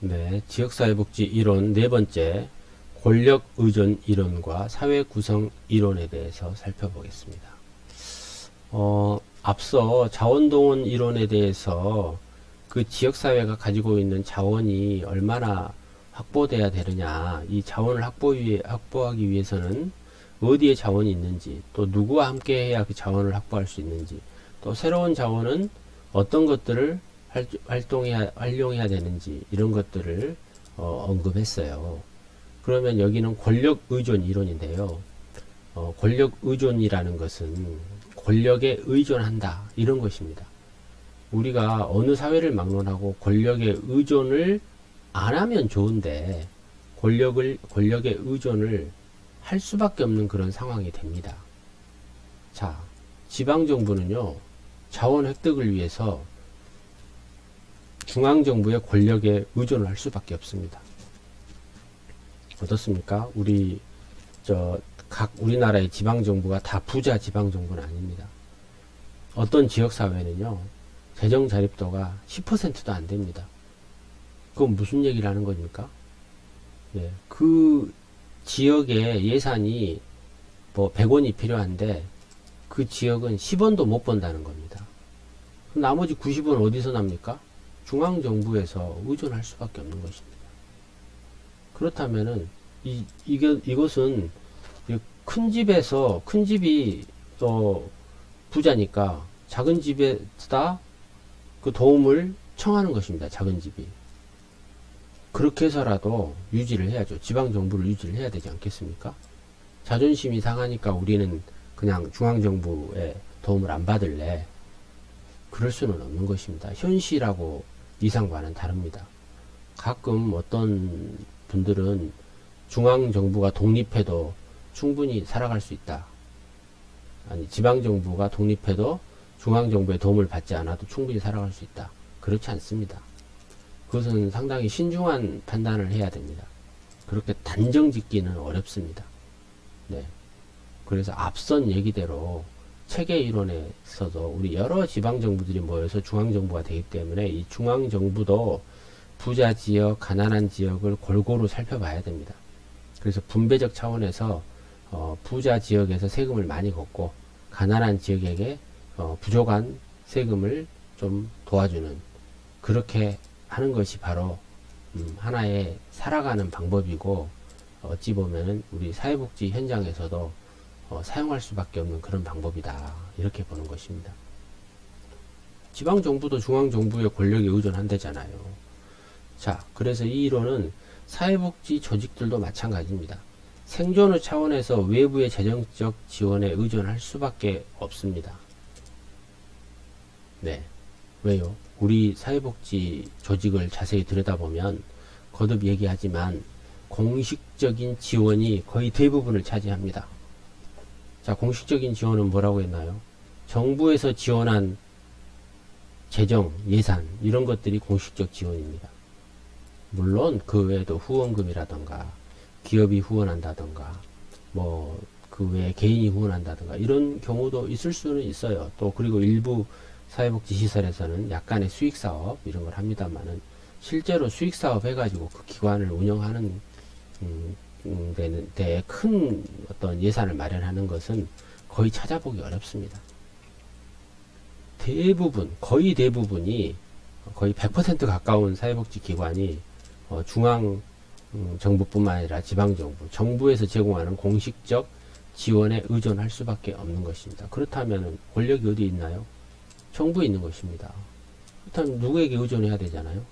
네, 지역사회복지 이론 네 번째 권력 의존 이론과 사회 구성 이론에 대해서 살펴보겠습니다. 어, 앞서 자원동원 이론에 대해서 그 지역사회가 가지고 있는 자원이 얼마나 확보돼야 되느냐, 이 자원을 확보 위해, 확보하기 위해서는 어디에 자원이 있는지, 또 누구와 함께 해야 그 자원을 확보할 수 있는지, 또 새로운 자원은 어떤 것들을 활- 활동해야, 활용해야 되는지, 이런 것들을 어, 언급했어요. 그러면 여기는 권력 의존 이론인데요. 어, 권력 의존이라는 것은 권력에 의존한다. 이런 것입니다. 우리가 어느 사회를 막론하고 권력에 의존을 안 하면 좋은데 권력을 권력에 의존을 할 수밖에 없는 그런 상황이 됩니다. 자, 지방 정부는요. 자원 획득을 위해서 중앙 정부의 권력에 의존을 할 수밖에 없습니다. 어떻습니까? 우리 저 각 우리나라의 지방 정부가 다 부자 지방 정부는 아닙니다. 어떤 지역 사회는요. 재정 자립도가 10%도 안 됩니다. 그건 무슨 얘기를 하는 겁니까? 예, 그 지역의 예산이 뭐 100원이 필요한데 그 지역은 10원도 못 번다는 겁니다. 나머지 90원 어디서 납니까? 중앙정부에서 의존할 수밖에 없는 것입니다. 그렇다면은 이, 이게, 이것은 이큰 집에서 큰 집이 어, 부자니까 작은 집에다 그 도움을 청하는 것입니다. 작은 집이. 그렇게 해서라도 유지를 해야죠. 지방 정부를 유지를 해야 되지 않겠습니까? 자존심이 상하니까 우리는 그냥 중앙 정부의 도움을 안 받을래. 그럴 수는 없는 것입니다. 현실하고 이상과는 다릅니다. 가끔 어떤 분들은 중앙 정부가 독립해도 충분히 살아갈 수 있다. 아니, 지방 정부가 독립해도 중앙 정부의 도움을 받지 않아도 충분히 살아갈 수 있다. 그렇지 않습니다. 그것은 상당히 신중한 판단을 해야 됩니다. 그렇게 단정 짓기는 어렵습니다. 네. 그래서 앞선 얘기대로 체계 이론에서도 우리 여러 지방 정부들이 모여서 중앙 정부가 되기 때문에 이 중앙 정부도 부자 지역, 가난한 지역을 골고루 살펴봐야 됩니다. 그래서 분배적 차원에서 어, 부자 지역에서 세금을 많이 걷고 가난한 지역에게 어, 부족한 세금을 좀 도와주는 그렇게 하는 것이 바로 음, 하나의 살아가는 방법이고 어찌 보면은 우리 사회복지 현장에서도 어, 사용할 수밖에 없는 그런 방법이다 이렇게 보는 것입니다. 지방 정부도 중앙 정부의 권력에 의존한다잖아요. 자, 그래서 이 이론은 사회복지 조직들도 마찬가지입니다. 생존의 차원에서 외부의 재정적 지원에 의존할 수밖에 없습니다. 네. 왜요? 우리 사회복지 조직을 자세히 들여다보면 거듭 얘기하지만 공식적인 지원이 거의 대부분을 차지합니다. 자, 공식적인 지원은 뭐라고 했나요? 정부에서 지원한 재정, 예산, 이런 것들이 공식적 지원입니다. 물론 그 외에도 후원금이라던가 기업이 후원한다던가 뭐 그 외에 개인이 후원한다던가 이런 경우도 있을 수는 있어요. 또 그리고 일부 사회복지 시설에서는 약간의 수익 사업 이런 걸 합니다만은 실제로 수익 사업 해가지고 그 기관을 운영하는 음, 음, 데는 데에 큰 어떤 예산을 마련하는 것은 거의 찾아보기 어렵습니다. 대부분 거의 대부분이 거의 100% 가까운 사회복지 기관이 어, 중앙 음, 정부뿐만 아니라 지방 정부, 정부에서 제공하는 공식적 지원에 의존할 수밖에 없는 것입니다. 그렇다면 권력이 어디 있나요? 정부에 있는 것입니다. 그렇다면 누구에게 의존해야 되잖아요?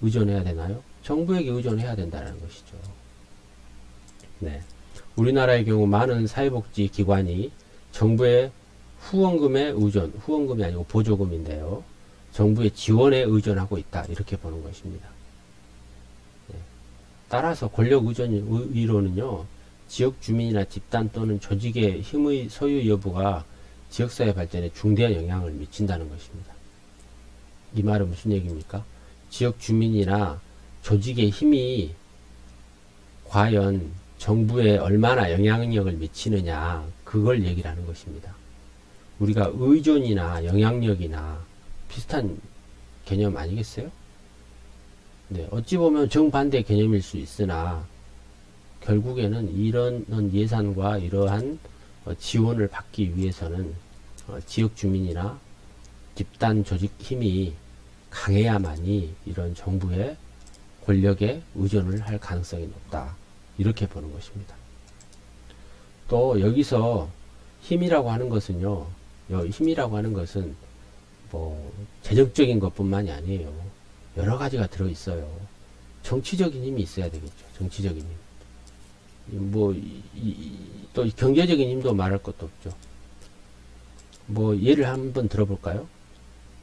의존해야 되나요? 정부에게 의존해야 된다는 것이죠. 네. 우리나라의 경우 많은 사회복지 기관이 정부의 후원금에 의존, 후원금이 아니고 보조금인데요. 정부의 지원에 의존하고 있다. 이렇게 보는 것입니다. 네. 따라서 권력 의존 이론은요, 지역 주민이나 집단 또는 조직의 힘의 소유 여부가 지역사회 발전에 중대한 영향을 미친다는 것입니다. 이 말은 무슨 얘기입니까? 지역 주민이나 조직의 힘이 과연 정부에 얼마나 영향력을 미치느냐, 그걸 얘기를 하는 것입니다. 우리가 의존이나 영향력이나 비슷한 개념 아니겠어요? 네, 어찌 보면 정반대 개념일 수 있으나 결국에는 이런 예산과 이러한 어, 지원을 받기 위해서는 어, 지역 주민이나 집단 조직 힘이 강해야만이 이런 정부의 권력에 의존을 할 가능성이 높다. 이렇게 보는 것입니다. 또 여기서 힘이라고 하는 것은요, 여- 힘이라고 하는 것은 뭐 재정적인 것뿐만이 아니에요. 여러 가지가 들어 있어요. 정치적인 힘이 있어야 되겠죠. 정치적인 힘. 이 뭐, 이- 이- 또 경제적인 힘도 말할 것도 없죠. 뭐, 예를 한번 들어볼까요?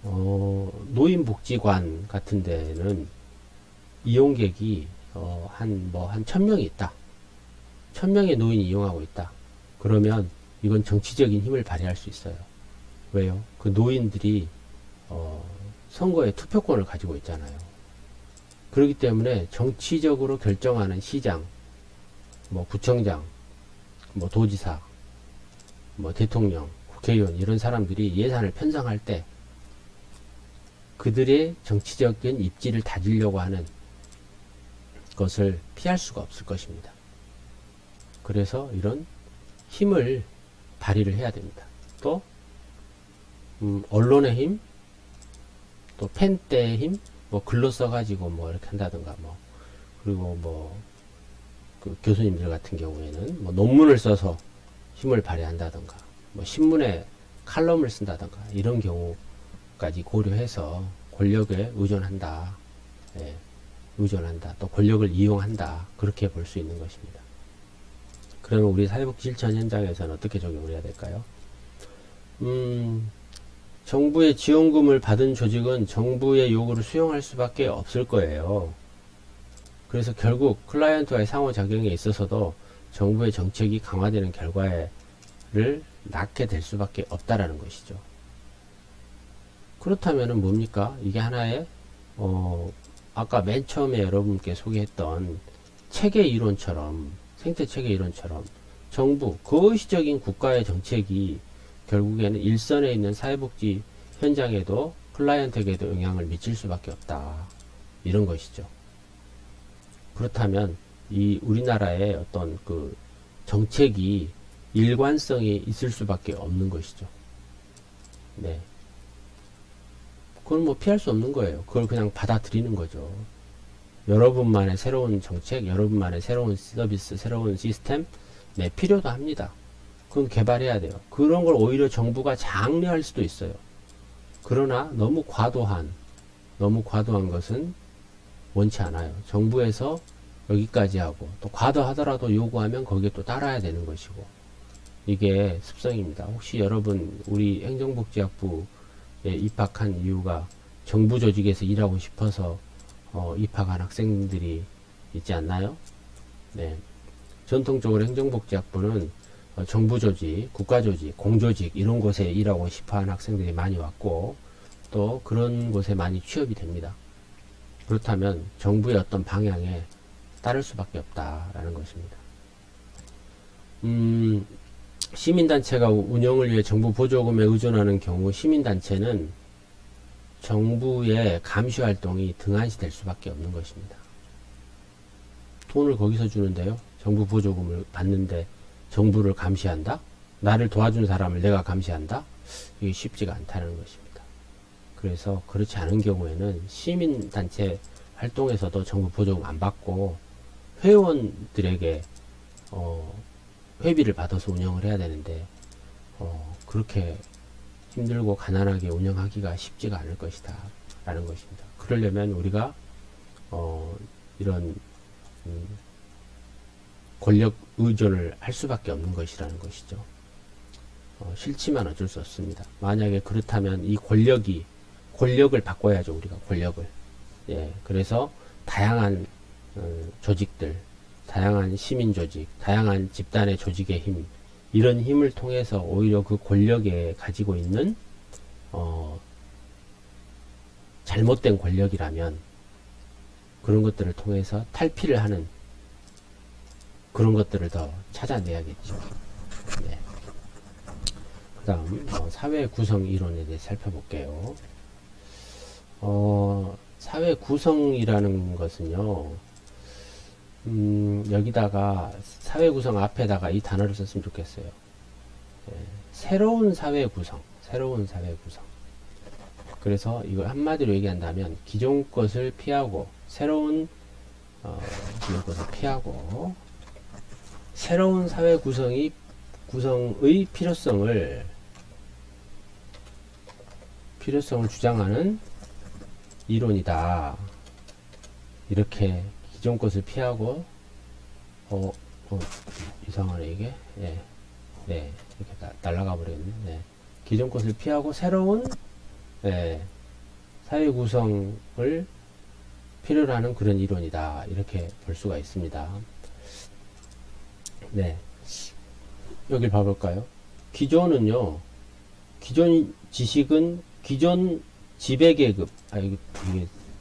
어, 노인복지관 같은 데는 이용객이, 어, 한, 뭐, 한 천 명이 있다. 천 명의 노인이 이용하고 있다. 그러면 이건 정치적인 힘을 발휘할 수 있어요. 왜요? 그 노인들이, 어, 선거에 투표권을 가지고 있잖아요. 그렇기 때문에 정치적으로 결정하는 시장, 뭐 구청장, 뭐 도지사, 뭐 대통령, 국회의원 이런 사람들이 예산을 편성할 때 그들의 정치적인 입지를 다지려고 하는 것을 피할 수가 없을 것입니다. 그래서 이런 힘을 발휘를 해야 됩니다. 또 음, 언론의 힘, 또 펜대의 힘, 뭐 글로 써가지고 뭐 이렇게 한다든가 뭐 그리고 뭐 그 교수님들 같은 경우에는 뭐 논문을 써서 힘을 발휘한다든가 뭐 신문에 칼럼을 쓴다든가 이런 경우까지 고려해서 권력에 의존한다. 예, 의존한다. 또 권력을 이용한다. 그렇게 볼 수 있는 것입니다. 그러면 우리 사회복지 실천 현장에서는 어떻게 적용을 해야 될까요? 음, 정부의 지원금을 받은 조직은 정부의 요구를 수용할 수밖에 없을 거예요. 그래서 결국 클라이언트와의 상호작용에 있어서도 정부의 정책이 강화되는 결과를 낳게 될 수밖에 없다라는 것이죠. 그렇다면은 뭡니까? 이게 하나의 어 아까 맨 처음에 여러분께 소개했던 체계 이론처럼 생태 체계 이론처럼 정부 거시적인 국가의 정책이 결국에는 일선에 있는 사회복지 현장에도 클라이언트에게도 영향을 미칠 수밖에 없다. 이런 것이죠. 그렇다면 이 우리나라의 어떤 그 정책이 일관성이 있을 수밖에 없는 것이죠. 네. 그건 뭐 피할 수 없는 거예요. 그걸 그냥 받아들이는 거죠. 여러분만의 새로운 정책, 여러분만의 새로운 서비스, 새로운 시스템, 네, 필요도 합니다. 그건 개발해야 돼요. 그런 걸 오히려 정부가 장려할 수도 있어요. 그러나 너무 과도한, 너무 과도한 것은 원치 않아요. 정부에서 여기까지 하고 또 과도하더라도 요구하면 거기에 또 따라야 되는 것이고 이게 습성입니다. 혹시 여러분 우리 행정복지학부에 입학한 이유가 정부 조직에서 일하고 싶어서 어, 입학한 학생들이 있지 않나요? 네. 전통적으로 행정복지학부는 어, 정부 조직, 국가 조직, 공조직 이런 곳에 일하고 싶어하는 학생들이 많이 왔고 또 그런 곳에 많이 취업이 됩니다. 그렇다면 정부의 어떤 방향에 따를 수밖에 없다라는 것입니다. 음, 시민단체가 운영을 위해 정부 보조금에 의존하는 경우 시민단체는 정부의 감시 활동이 등한시 될 수밖에 없는 것입니다. 돈을 거기서 주는데요. 정부 보조금을 받는데 정부를 감시한다? 나를 도와준 사람을 내가 감시한다? 이게 쉽지가 않다는 것입니다. 그래서 그렇지 않은 경우에는 시민단체 활동에서도 정부 보조금 안 받고 회원들에게 어, 회비를 받아서 운영을 해야 되는데 어, 그렇게 힘들고 가난하게 운영하기가 쉽지가 않을 것이다 라는 것입니다. 그러려면 우리가 어, 이런 음, 권력 의존을 할 수밖에 없는 것이라는 것이죠. 어, 싫지만 어쩔 수 없습니다. 만약에 그렇다면 이 권력이 권력을 바꿔야죠 우리가 권력을. 예, 그래서 다양한 어, 조직들, 다양한 시민 조직, 다양한 집단의 조직의 힘, 이런 힘을 통해서 오히려 그 권력에 가지고 있는 어, 잘못된 권력이라면 그런 것들을 통해서 탈피를 하는 그런 것들을 더 찾아내야겠죠. 네. 그 다음, 어, 사회 구성 이론에 대해 살펴볼게요. 어, 사회 구성이라는 것은요, 음, 여기다가 사회 구성 앞에다가 이 단어를 썼으면 좋겠어요. 예, 새로운 사회 구성, 새로운 사회 구성. 그래서 이걸 한마디로 얘기한다면 기존 것을 피하고 새로운 어, 기존 것을 피하고 새로운 사회 구성이 구성의 필요성을 필요성을 주장하는 이론이다. 이렇게 기존 것을 피하고 어, 어 이상하네 이게? 예. 네 이렇게 나, 날아가 버렸네. 네. 기존 것을 피하고 새로운 예, 사회 구성을 필요로 하는 그런 이론이다. 이렇게 볼 수가 있습니다. 네. 여길 봐볼까요? 기존은요 기존 지식은 기존 지배계급. 아 이게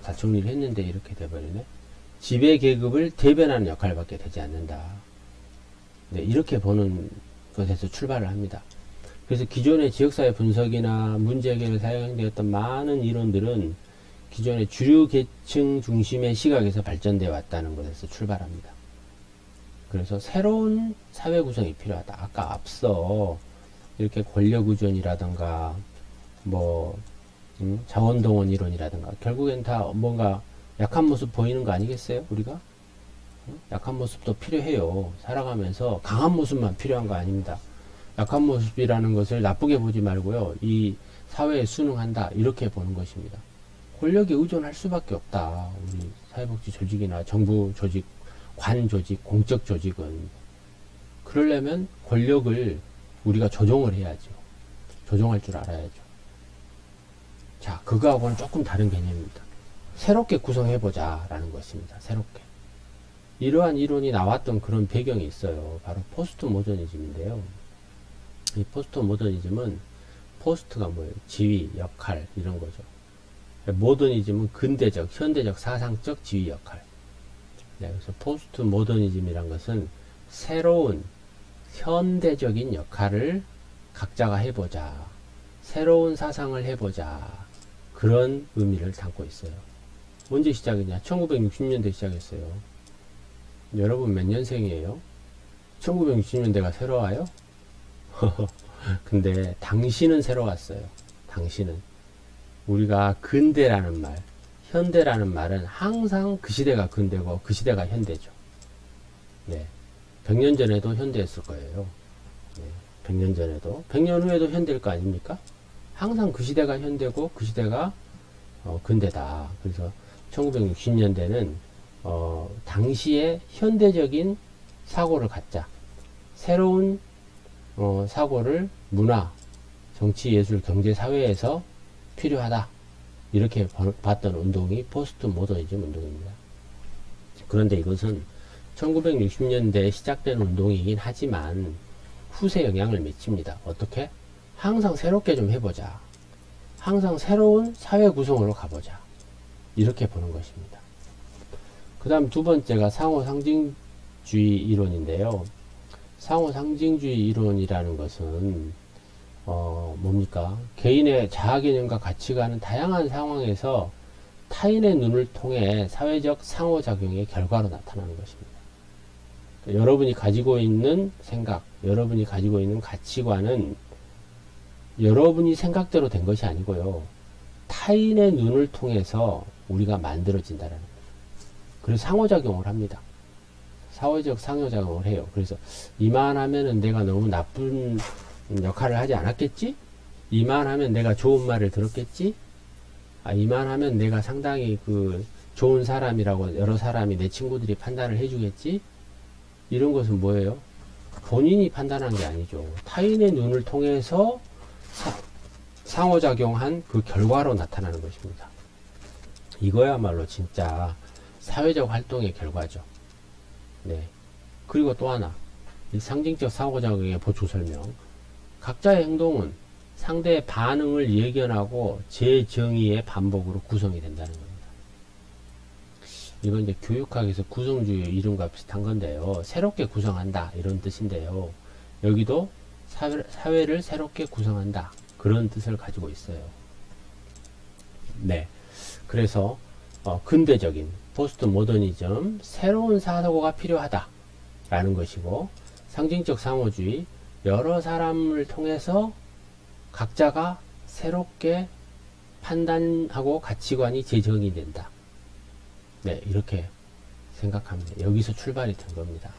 다 정리를 했는데 이렇게 돼버리네 지배 계급을 대변하는 역할밖에 되지 않는다 네, 이렇게 보는 것에서 출발을 합니다 그래서 기존의 지역사회 분석이나 문제 해결에 사용되었던 많은 이론들은 기존의 주류 계층 중심의 시각에서 발전되어 왔다는 것에서 출발합니다. 그래서 새로운 사회 구성이 필요하다. 아까 앞서 이렇게 권력 의존이라든가 뭐 음, 자원동원 이론이라든가 결국엔 다 뭔가 약한 모습 보이는 거 아니겠어요? 우리가 음? 약한 모습도 필요해요. 살아가면서 강한 모습만 필요한 거 아닙니다. 약한 모습이라는 것을 나쁘게 보지 말고요. 이 사회에 순응한다. 이렇게 보는 것입니다. 권력에 의존할 수밖에 없다. 우리 사회복지 조직이나 정부 조직, 관 조직, 공적 조직은. 그러려면 권력을 우리가 조종을 해야죠. 조종할 줄 알아야죠. 자, 그거하고는 조금 다른 개념입니다. 새롭게 구성해보자. 라는 것입니다. 새롭게. 이러한 이론이 나왔던 그런 배경이 있어요. 바로 포스트 모더니즘인데요. 이 포스트 모더니즘은 포스트가 뭐예요? 지위, 역할 이런 거죠. 모더니즘은 근대적, 현대적, 사상적 지위 역할. 네, 그래서 포스트 모더니즘이란 것은 새로운 현대적인 역할을 각자가 해보자. 새로운 사상을 해보자. 그런 의미를 담고 있어요. 언제 시작이냐? 1960년대 시작했어요. 여러분 몇 년생이에요? 1960년대가 새로워요? 근데 당신은 새로 왔어요. 당신은. 우리가 근대라는 말, 현대라는 말은 항상 그 시대가 근대고 그 시대가 현대죠. 네. 100년 전에도 현대였을 거예요. 네. 100년 전에도. 100년 후에도 현대일 거 아닙니까? 항상 그 시대가 현대고 그 시대가 어, 근대다. 그래서 1960년대는 어, 당시의 현대적인 사고를 갖자. 새로운 어, 사고를 문화, 정치, 예술, 경제, 사회에서 필요하다. 이렇게 봤던 운동이 포스트 모더니즘 운동입니다. 그런데 이것은 1960년대에 시작된 운동이긴 하지만 후세 영향을 미칩니다. 어떻게? 항상 새롭게 좀 해보자. 항상 새로운 사회 구성으로 가보자. 이렇게 보는 것입니다. 그 다음 두 번째가 상호 상징주의 이론인데요. 상호 상징주의 이론이라는 것은 어 뭡니까 개인의 자아 개념과 가치관은 다양한 상황에서 타인의 눈을 통해 사회적 상호작용의 결과로 나타나는 것입니다. 그러니까 여러분이 가지고 있는 생각, 여러분이 가지고 있는 가치관은 여러분이 생각대로 된 것이 아니고요. 타인의 눈을 통해서 우리가 만들어진다는 거죠. 그래서 상호작용을 합니다. 사회적 상호작용을 해요. 그래서 이만하면은 내가 너무 나쁜 역할을 하지 않았겠지? 이만하면 내가 좋은 말을 들었겠지? 아, 이만하면 내가 상당히 그 좋은 사람이라고 여러 사람이 내 친구들이 판단을 해주겠지? 이런 것은 뭐예요? 본인이 판단한 게 아니죠. 타인의 눈을 통해서 사, 상호작용한 그 결과로 나타나는 것입니다. 이거야말로 진짜 사회적 활동의 결과죠. 네. 그리고 또 하나, 상징적 상호작용의 보충 설명. 각자의 행동은 상대의 반응을 예견하고 재정의의 반복으로 구성이 된다는 겁니다. 이건 이제 교육학에서 구성주의 이름과 비슷한 건데요. 새롭게 구성한다. 이런 뜻인데요. 여기도 사회, 사회를 새롭게 구성한다. 그런 뜻을 가지고 있어요. 네. 그래서 어, 근대적인 포스트 모더니즘 새로운 사고가 필요하다 라는 것이고 상징적 상호주의 여러 사람을 통해서 각자가 새롭게 판단하고 가치관이 재정이 된다. 네, 이렇게 생각합니다. 여기서 출발이 된 겁니다.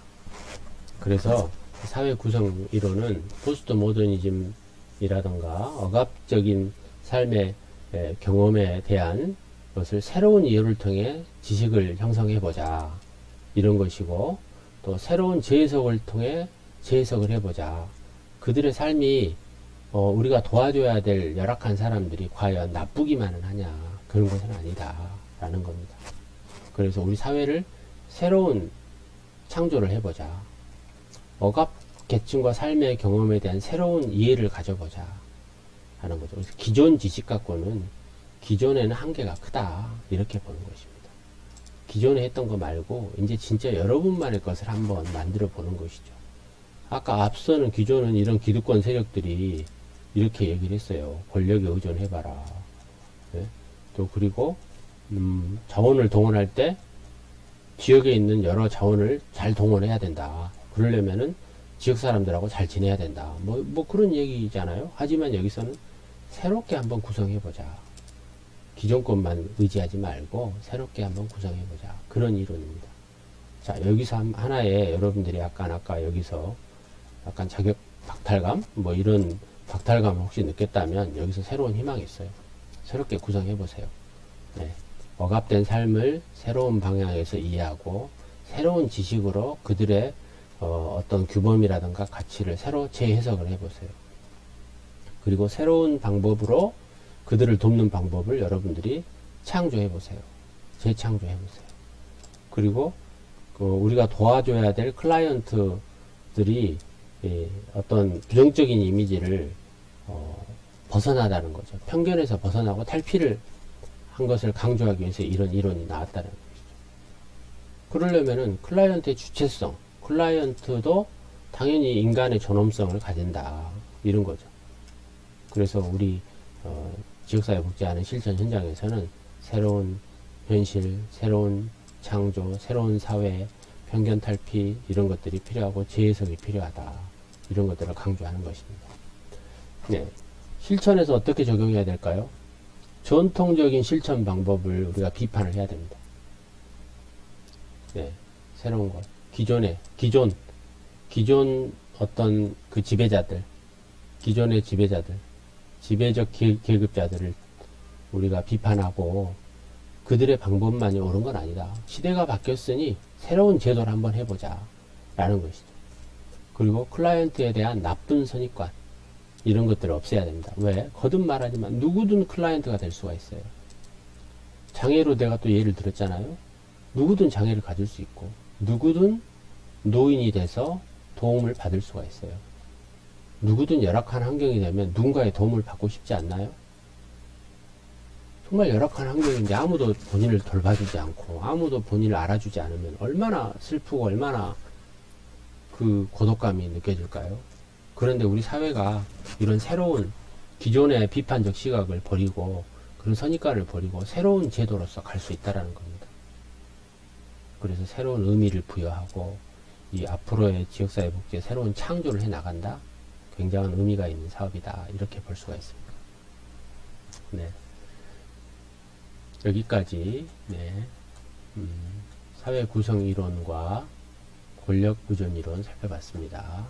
그래서 사회 구성 이론은 포스트 모더니즘이라던가 억압적인 삶의 에, 경험에 대한 것을 새로운 이유를 통해 지식을 형성해 보자. 이런 것이고 또 새로운 재해석을 통해 재해석을 해보자. 그들의 삶이 어, 우리가 도와줘야 될 열악한 사람들이 과연 나쁘기만은 하냐. 그런 것은 아니다 라는 겁니다. 그래서 우리 사회를 새로운 창조를 해보자. 억압 계층과 삶의 경험에 대한 새로운 이해를 가져보자 하는 거죠. 그래서 기존 지식 갖고는 기존에는 한계가 크다 이렇게 보는 것입니다. 기존에 했던 거 말고 이제 진짜 여러분만의 것을 한번 만들어 보는 것이죠. 아까 앞서는 기존은 이런 기득권 세력들이 이렇게 얘기를 했어요. 권력에 의존해봐라. 네? 또 그리고 음, 자원을 동원할 때 지역에 있는 여러 자원을 잘 동원해야 된다. 그러려면은 지역 사람들하고 잘 지내야 된다. 뭐, 뭐 그런 얘기잖아요. 하지만 여기서는 새롭게 한번 구성해보자. 기존 것만 의지하지 말고 새롭게 한번 구성해보자. 그런 이론입니다. 자, 여기서 한- 하나의 여러분들이 약간 아까 여기서 약간 자격 박탈감? 뭐 이런 박탈감을 혹시 느꼈다면 여기서 새로운 희망이 있어요. 새롭게 구성해보세요. 네. 억압된 삶을 새로운 방향에서 이해하고 새로운 지식으로 그들의 어, 떤 규범이라든가 가치를 새로 재해석을 해보세요. 그리고 새로운 방법으로 그들을 돕는 방법을 여러분들이 창조해 보세요. 재창조해 보세요. 그리고 그 우리가 도와줘야 될 클라이언트들이 예, 어떤 부정적인 이미지를 어, 벗어나다는 거죠. 편견에서 벗어나고 탈피를 한 것을 강조하기 위해서 이런 이론이 나왔다는 것이죠. 그러려면은 클라이언트의 주체성, 클라이언트도 당연히 인간의 존엄성을 가진다. 이런 거죠. 그래서 우리 어, 지역사회 복지하는 실천 현장에서는 새로운 현실, 새로운 창조, 새로운 사회, 편견 탈피 이런 것들이 필요하고 재해석이 필요하다. 이런 것들을 강조하는 것입니다. 네. 실천에서 어떻게 적용해야 될까요? 전통적인 실천 방법을 우리가 비판을 해야 됩니다. 네. 새로운 것. 기존의, 기존, 기존 어떤 그 지배자들, 기존의 지배자들, 지배적 계, 계급자들을 우리가 비판하고 그들의 방법만이 옳은 건 아니다. 시대가 바뀌었으니 새로운 제도를 한번 해보자. 라는 것이죠. 그리고 클라이언트에 대한 나쁜 선입관, 이런 것들을 없애야 됩니다. 왜? 거듭 말하지만 누구든 클라이언트가 될 수가 있어요. 장애로 내가 또 예를 들었잖아요. 누구든 장애를 가질 수 있고, 누구든 노인이 돼서 도움을 받을 수가 있어요. 누구든 열악한 환경이 되면 누군가의 도움을 받고 싶지 않나요? 정말 열악한 환경인데 아무도 본인을 돌봐주지 않고 아무도 본인을 알아주지 않으면 얼마나 슬프고 얼마나 그 고독감이 느껴질까요? 그런데 우리 사회가 이런 새로운 기존의 비판적 시각을 버리고 그런 선입관을 버리고 새로운 제도로서 갈 수 있다라는 겁니다. 그래서 새로운 의미를 부여하고 이 앞으로의 지역사회 복지에 새로운 창조를 해 나간다. 굉장한 의미가 있는 사업이다. 이렇게 볼 수가 있습니다. 네. 여기까지 네. 음, 사회 구성 이론과 권력 구전 이론 살펴봤습니다.